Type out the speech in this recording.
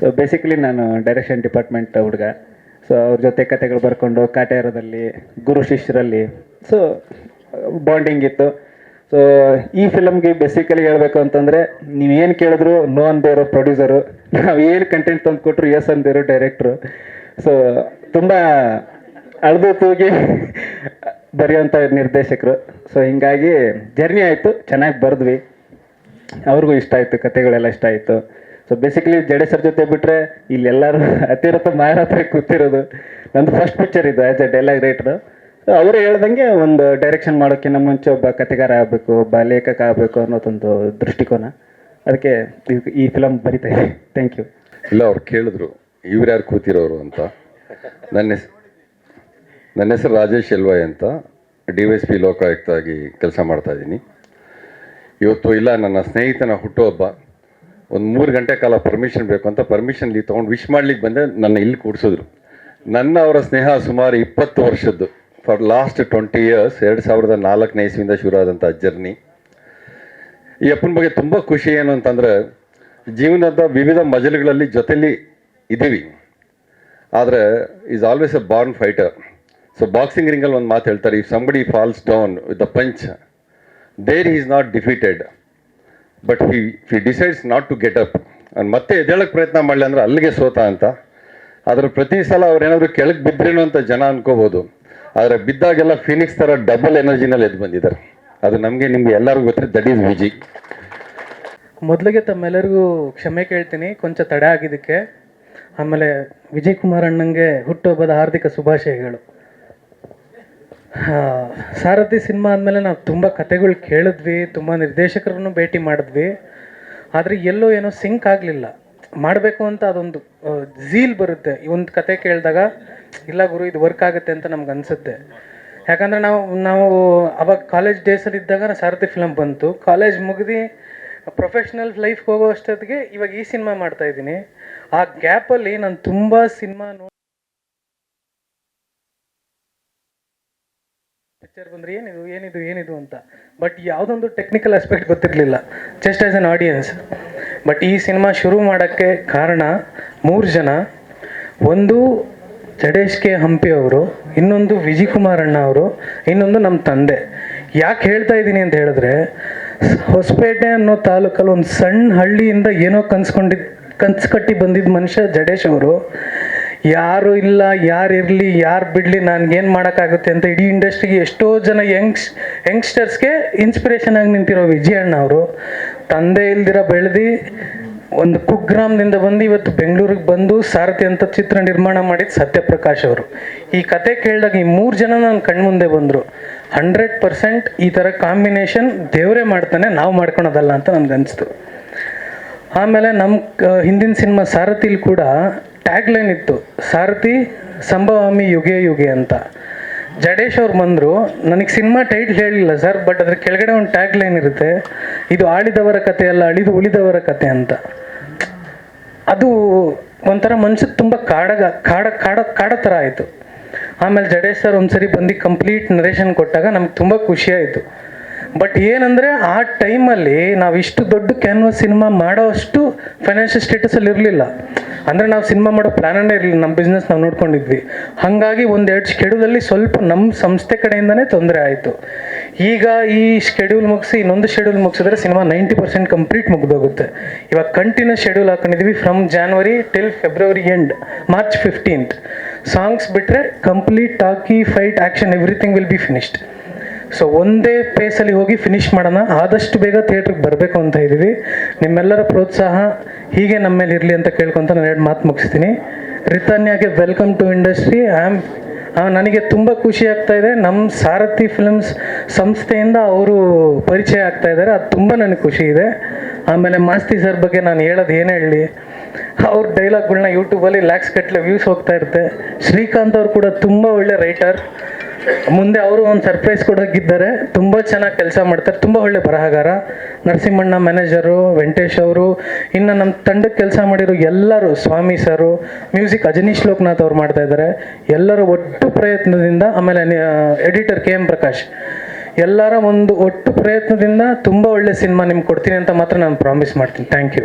So basically ನಾನು direction department ಹುಡುಗ. So ಅವ್ರ ಜೊತೆ ಕತೆಗಳು ಬರ್ಕೊಂಡು ಕಾಟೇರದಲ್ಲಿ, ಗುರು ಶಿಷ್ಯರಲ್ಲಿ ಸೊ ಬಾಂಡಿಂಗ್ ಇತ್ತು. ಸೊ ಈ ಫಿಲಮ್ಗೆ ಬೇಸಿಕಲಿ ಹೇಳಬೇಕು ಅಂತಂದರೆ, ನೀವು ಏನು ಕೇಳಿದ್ರು ನೋ ಅಂದೇ ಇರೋ ಪ್ರೊಡ್ಯೂಸರು ನಾವು ಏನು ಕಂಟೆಂಟ್ ತಂದು ಕೊಟ್ರು ಎಸ್ ಅಂದಿರೋ ಡೈರೆಕ್ಟ್ರು ಸೊ ತುಂಬ ಅಳದು ತೂಗಿ ಬರೆಯುವಂಥ ನಿರ್ದೇಶಕರು. ಸೊ ಹಿಂಗಾಗಿ ಜರ್ನಿ ಆಯಿತು, ಚೆನ್ನಾಗಿ ಬರೆದ್ವಿ. ಅವ್ರಿಗೂ ಇಷ್ಟ ಆಯಿತು, ಕತೆಗಳೆಲ್ಲ ಇಷ್ಟ ಆಯಿತು. ಸೊ ಬೇಸಿಕಲಿ ಜಡೆ ಸರ್ ಜೊತೆ ಬಿಟ್ಟರೆ ಇಲ್ಲೆಲ್ಲರೂ ಹತ್ತಿರತ್ತ ಮಾಯರ ಹತ್ರ ಕೂತಿರೋದು. ನಂದು ಫಸ್ಟ್ ಪಿಕ್ಚರ್ ಇದು ಆ್ಯಸ್ ಎ ಡೈಲಾಗ್ ರೈಟ್ರು ಅವರು ಹೇಳ್ದಂಗೆ ಒಂದು ಡೈರೆಕ್ಷನ್ ಮಾಡೋಕ್ಕಿಂತ ಮುಂಚೆ ಒಬ್ಬ ಕಥೆಗಾರ ಆಗಬೇಕು, ಒಬ್ಬ ಲೇಖಕ ಆಗಬೇಕು ಅನ್ನೋದೊಂದು ದೃಷ್ಟಿಕೋನ. ಅದಕ್ಕೆ ಈ- ಫಿಲಮ್ ಬರಿತಾ ಇದೆ ಥ್ಯಾಂಕ್ ಯು ಇಲ್ಲ, ಅವ್ರು ಕೇಳಿದ್ರು. ಇವ್ರು ಯಾರು ಕೂತಿರೋರು ಅಂತ. ನನ್ನ ಹೆಸ್ ನನ್ನ ಹೆಸರು ರಾಜೇಶ್ ಎಲ್ವಾಯ್ ಅಂತ. D Y S P Lokayukta ಆಗಿ ಕೆಲಸ ಮಾಡ್ತಾ ಇದ್ದೀನಿ. ಇವತ್ತು ಇಲ್ಲ, ನನ್ನ ಸ್ನೇಹಿತನ ಹುಟ್ಟುಹಬ್ಬ. ಒಂದು ಮೂರು ಗಂಟೆ ಕಾಲ ಪರ್ಮಿಷನ್ ಬೇಕು ಅಂತ ಪರ್ಮಿಷನ್ ಇಲ್ಲಿ ತೊಗೊಂಡು ವಿಶ್ ಮಾಡ್ಲಿಕ್ಕೆ ಬಂದೆ, ನನ್ನ ಇಲ್ಲಿ ಕೂಡಿಸಿದ್ರು. ನನ್ನ ಅವರ ಸ್ನೇಹ ಸುಮಾರು ಇಪ್ಪತ್ತು ವರ್ಷದ್ದು. ಫಾರ್ ಲಾಸ್ಟ್ ಟ್ವೆಂಟಿ ಇಯರ್ಸ್ ಎರಡು ಸಾವಿರದ ನಾಲ್ಕನೇ ಇಸ್ವಿಯಿಂದ ಶುರು ಆದಂಥ ಜರ್ನಿ ಈ ಅಪ್ಪನ ಬಗ್ಗೆ ತುಂಬ ಖುಷಿ ಏನು ಅಂತಂದರೆ, ಜೀವನದ ವಿವಿಧ ಮಜಲುಗಳಲ್ಲಿ ಜೊತೆಲಿ ಇದ್ದೀವಿ. ಆದರೆ is always a born fighter so boxing ರಿಂಗಲ್ಲಿ ಒಂದು ಮಾತು ಹೇಳ್ತಾರೆ if somebody falls down with the punch there is not defeated but he he decides not to get up ಅವ್ನು ಮತ್ತೆ ಎದ್ದೇಳಕ್ಕೆ ಪ್ರಯತ್ನ ಮಾಡಲಿ ಅಂದ್ರೆ ಅಲ್ಲಿಗೆ ಸೋತ ಅಂತ. ಆದರೆ ಪ್ರತಿ ಸಲ ಅವ್ರೇನಾದರೂ ಕೆಳಗೆ ಬಿದ್ರೇನೋ ಅಂತ ಜನ ಅನ್ಕೋಬೋದು. ಆದರೆ ಬಿದ್ದಾಗೆಲ್ಲ ಫಿನಿಕ್ಸ್ ಥರ ಡಬಲ್ ಎನರ್ಜಿನಲ್ಲಿ ಎದ್ದು ಬಂದಿದ್ದಾರೆ. ಅದು ನಮಗೆ, ನಿಮ್ಗೆ ಎಲ್ಲರಿಗೂ ಗೊತ್ತಿದೆ ದಟ್ ಈಸ್ ವಿಜಿ ಮೊದಲಿಗೆ ತಮ್ಮೆಲ್ಲರಿಗೂ ಕ್ಷಮೆ ಕೇಳ್ತೀನಿ, ಕೊಂಚ ತಡೆ ಆಗಿದ್ದಕ್ಕೆ. ಆಮೇಲೆ ವಿಜಯ್ ಕುಮಾರ್ ಅಣ್ಣಂಗೆ ಹುಟ್ಟುಹಬ್ಬದ ಹಾರ್ದಿಕ ಶುಭಾಶಯಗಳು. ಸಾರಥಿ ಸಿನಿಮಾ ಆದಮೇಲೆ ನಾವು ತುಂಬ ಕತೆಗಳು ಕೇಳಿದ್ವಿ, ತುಂಬ ನಿರ್ದೇಶಕರನ್ನು ಭೇಟಿ ಮಾಡಿದ್ವಿ. ಆದರೆ ಎಲ್ಲೋ ಏನೋ ಸಿಂಕ್ ಆಗಲಿಲ್ಲ. ಮಾಡಬೇಕು ಅಂತ ಅದೊಂದು ಝೀಲ್ ಬರುತ್ತೆ. ಒಂದು ಕತೆ ಕೇಳಿದಾಗ, ಇಲ್ಲ ಗುರು, ಇದು ವರ್ಕ್ ಆಗುತ್ತೆ ಅಂತ ನಮ್ಗೆ ಅನಿಸುತ್ತೆ. ಯಾಕಂದರೆ ನಾವು ನಾವು ಅವಾಗ ಕಾಲೇಜ್ ಡೇಸಲ್ಲಿ ಇದ್ದಾಗ ಸಾರಥಿ ಫಿಲಮ್ ಬಂತು. ಕಾಲೇಜ್ ಮುಗಿದು ಪ್ರೊಫೆಷ್ನಲ್ ಲೈಫ್ಗೆ ಹೋಗೋ ಅಷ್ಟೊತ್ತಿಗೆ ಇವಾಗ ಈ ಸಿನಿಮಾ ಮಾಡ್ತಾ ಇದ್ದೀನಿ. ಆ ಗ್ಯಾಪಲ್ಲಿ ನಾನು ತುಂಬ ಸಿನಿಮಾ ನೋಡಿ ಪಿಕ್ಚರ್ ಬಂದ್ರೆ ಏನಿದು ಏನಿದು ಏನಿದು ಅಂತ. ಬಟ್ ಯಾವುದೊಂದು ಟೆಕ್ನಿಕಲ್ ಆಸ್ಪೆಕ್ಟ್ ಗೊತ್ತಿರಲಿಲ್ಲ. Just as an audience but ಈ ಸಿನಿಮಾ ಶುರು ಮಾಡೋಕ್ಕೆ ಕಾರಣ ಮೂರು ಜನ. ಒಂದು ಜಡೇಶ್ ಕೆ ಹಂಪಿ ಅವರು, ಇನ್ನೊಂದು ವಿಜಯ್ ಕುಮಾರ್ ಅಣ್ಣ ಅವರು, ಇನ್ನೊಂದು ನಮ್ಮ ತಂದೆ. ಯಾಕೆ ಹೇಳ್ತಾ ಇದ್ದೀನಿ ಅಂತ ಹೇಳಿದ್ರೆ, ಹೊಸಪೇಟೆ ಅನ್ನೋ ತಾಲೂಕಲ್ಲಿ ಒಂದು ಸಣ್ಣ ಹಳ್ಳಿಯಿಂದ ಏನೋ ಕನ್ಸ್ಕೊಂಡಿದ್ದು ಕನ್ಸು ಕಟ್ಟಿ ಬಂದಿದ್ದ ಮನುಷ್ಯ ಜಡೇಶ್ ಅವರು. ಯಾರು ಇಲ್ಲ, ಯಾರು ಇರಲಿ, ಯಾರು ಬಿಡಲಿ ನನಗೇನು ಮಾಡೋಕ್ಕಾಗುತ್ತೆ ಅಂತ ಇಡೀ ಇಂಡಸ್ಟ್ರಿಗೆ ಎಷ್ಟೋ ಜನ ಯಂಗ್ಸ್ ಯಂಗ್ಸ್ಟರ್ಸ್ಗೆ ಇನ್ಸ್ಪಿರೇಷನ್ ಆಗಿ ನಿಂತಿರೋ ವಿಜಯ ಅಣ್ಣ ಅವರು. ತಂದೆ ಇಲ್ದಿರ ಬೆಳೆದು ಒಂದು ಕುಗ್ರಾಮದಿಂದ ಬಂದು ಇವತ್ತು ಬೆಂಗಳೂರಿಗೆ ಬಂದು ಸಾರಥಿ ಅಂತ ಚಿತ್ರ ನಿರ್ಮಾಣ ಮಾಡಿದ ಸತ್ಯಪ್ರಕಾಶ್ ಅವರು. ಈ ಕತೆ ಕೇಳಿದಾಗ ಈ ಮೂರು ಜನ ನನ್ನ ಕಣ್ಮುಂದೆ ಬಂದರು. ಹಂಡ್ರೆಡ್ ಪರ್ಸೆಂಟ್ ಈ ಥರ ಕಾಂಬಿನೇಷನ್ ದೇವರೇ ಮಾಡ್ತಾನೆ, ನಾವು ಮಾಡ್ಕೊಳೋದಲ್ಲ ಅಂತ ನನಗನ್ನಿಸ್ತು ಆಮೇಲೆ ನಮ್ಮ ಹಿಂದಿನ ಸಿನಿಮಾ ಸಾರಥಿಲಿ ಕೂಡ ಟ್ಯಾಗ್ ಲೈನ್ ಇತ್ತು, ಸಾರಥಿ ಸಂಭವಾಮಿ ಯುಗೆ ಯುಗೆ ಅಂತ. ಜಡೇಶ್ ಅವ್ರು ಬಂದರು, ನನಗೆ ಸಿನಿಮಾ ಟೈಟ್ಲ್ ಹೇಳಿಲ್ಲ ಸರ್ ಬಟ್ ಅದ್ರ ಕೆಳಗಡೆ ಒಂದು ಟ್ಯಾಗ್ ಲೈನ್ ಇರುತ್ತೆ, ಇದು ಆಳಿದವರ ಕತೆ ಅಲ್ಲ, ಅಳಿದು ಉಳಿದವರ ಕತೆ ಅಂತ. ಅದು ಒಂಥರ ಮನ್ಸಿಗೆ ತುಂಬ ಕಾಡಗ, ಕಾಡ ಕಾಡ ಕಾಡ ಥರ ಆಯಿತು. ಆಮೇಲೆ ಜಡೇಶ್ ಸರ್ ಒಂದ್ಸರಿ ಬಂದು ಕಂಪ್ಲೀಟ್ ನರೇಷನ್ ಕೊಟ್ಟಾಗ ನಮ್ಗೆ ತುಂಬ ಖುಷಿ ಆಯಿತು. ಬಟ್ ಏನಂದರೆ, ಆ ಟೈಮಲ್ಲಿ ನಾವು ಇಷ್ಟು ದೊಡ್ಡ ಕ್ಯಾನ್ವಸ್ ಸಿನಿಮಾ ಮಾಡೋ ಅಷ್ಟು ಫೈನಾನ್ಷಿಯಲ್ ಸ್ಟೇಟಸಲ್ಲಿ ಇರಲಿಲ್ಲ. ಅಂದರೆ ನಾವು ಸಿನಿಮಾ ಮಾಡೋ ಪ್ಲ್ಯಾನನ್ನೇ ಇರಲಿಲ್ಲ ನಮ್ಮ ಬಿಸ್ನೆಸ್ ನಾವು ನೋಡ್ಕೊಂಡಿದ್ವಿ. ಹಾಗಾಗಿ ಒಂದೆರಡು ಶೆಡ್ಯೂಲಲ್ಲಿ ಸ್ವಲ್ಪ ನಮ್ಮ ಸಂಸ್ಥೆ ಕಡೆಯಿಂದನೇ ತೊಂದರೆ ಆಯಿತು. ಈಗ ಈ ಶೆಡ್ಯೂಲ್ ಮುಗಿಸಿ, ಇನ್ನೊಂದು ಶೆಡ್ಯೂಲ್ ಮುಗಿಸಿದ್ರೆ ಸಿನಿಮಾ ನೈಂಟಿ ಪರ್ಸೆಂಟ್ ಕಂಪ್ಲೀಟ್ ಮುಗಿದೋಗುತ್ತೆ. ಇವಾಗ continuous schedule ಹಾಕೊಂಡಿದ್ವಿ from January till February end March fifteenth songs ಬಿಟ್ಟರೆ complete talkie fight action everything will be finished so ಒಂದೇ ಪೇಸಲ್ಲಿ ಹೋಗಿ ಫಿನಿಶ್ ಮಾಡೋಣ. ಆದಷ್ಟು ಬೇಗ ಥಿಯೇಟ್ರಿಗೆ ಬರಬೇಕು ಅಂತ ಇದ್ದೀವಿ. ನಿಮ್ಮೆಲ್ಲರ ಪ್ರೋತ್ಸಾಹ ಹೀಗೆ ನಮ್ಮ ಮೇಲೆ ಇರಲಿ ಅಂತ ಕೇಳ್ಕೊತ ನಾನು ಎರಡು ಮಾತು ಮುಗಿಸ್ತೀನಿ. ರಿತಾನ್ಯಾಗೆ welcome to industry I am ನನಗೆ ತುಂಬ ಖುಷಿ ಆಗ್ತಾ ಇದೆ. ನಮ್ಮ ಸಾರಥಿ ಫಿಲ್ಮ್ಸ್ ಸಂಸ್ಥೆಯಿಂದ ಅವರು ಪರಿಚಯ ಆಗ್ತಾ ಇದ್ದಾರೆ. ಅದು ತುಂಬ ನನಗೆ ಖುಷಿ ಇದೆ. ಆಮೇಲೆ ಮಾಸ್ತಿ ಸರ್ ಬಗ್ಗೆ ನಾನು ಹೇಳೋದು ಏನು ಹೇಳಿ, ಅವ್ರ ಡೈಲಾಗ್ಗಳನ್ನ ಯೂಟ್ಯೂಬಲ್ಲಿ ಲ್ಯಾಕ್ಸ್ ಕಟ್ಟಲೆ ವ್ಯೂಸ್ ಹೋಗ್ತಾ ಇರುತ್ತೆ. ಶ್ರೀಕಾಂತ್ ಅವರು ಕೂಡ ತುಂಬ ಒಳ್ಳೆ ರೈಟರ್ ಮುಂದೆ ಅವರು ಒಂದು ಸರ್ಪ್ರೈಸ್ ಕೊಡೋಗಿದ್ದಾರೆ ತುಂಬ ಚೆನ್ನಾಗಿ ಕೆಲಸ ಮಾಡ್ತಾರೆ. ತುಂಬ ಒಳ್ಳೆ ಬರಹಗಾರ. ನರಸಿಂಹಣ್ಣ ಮ್ಯಾನೇಜರು ವೆಂಕಟೇಶ್ ಅವರು, ಇನ್ನು ನಮ್ಮ ತಂಡಕ್ಕೆ ಕೆಲಸ ಮಾಡಿರೋ ಎಲ್ಲರೂ, ಸ್ವಾಮಿ ಸರು ಮ್ಯೂಸಿಕ್ ಅಜನೀಶ್ ಲೋಕನಾಥ್ ಅವ್ರು ಮಾಡ್ತಾ ಇದ್ದಾರೆ. ಎಲ್ಲರ ಒಟ್ಟು ಪ್ರಯತ್ನದಿಂದ, ಆಮೇಲೆ ಎಡಿಟರ್ ಕೆ ಎಂ ಪ್ರಕಾಶ್. ಎಲ್ಲರ ಒಂದು ಒಟ್ಟು ಪ್ರಯತ್ನದಿಂದ ತುಂಬ ಒಳ್ಳೆ ಸಿನಿಮಾ ನಿಮ್ಗೆ ಕೊಡ್ತೀನಿ ಅಂತ ಮಾತ್ರ ನಾನು ಪ್ರಾಮಿಸ್ ಮಾಡ್ತೀನಿ. Thank you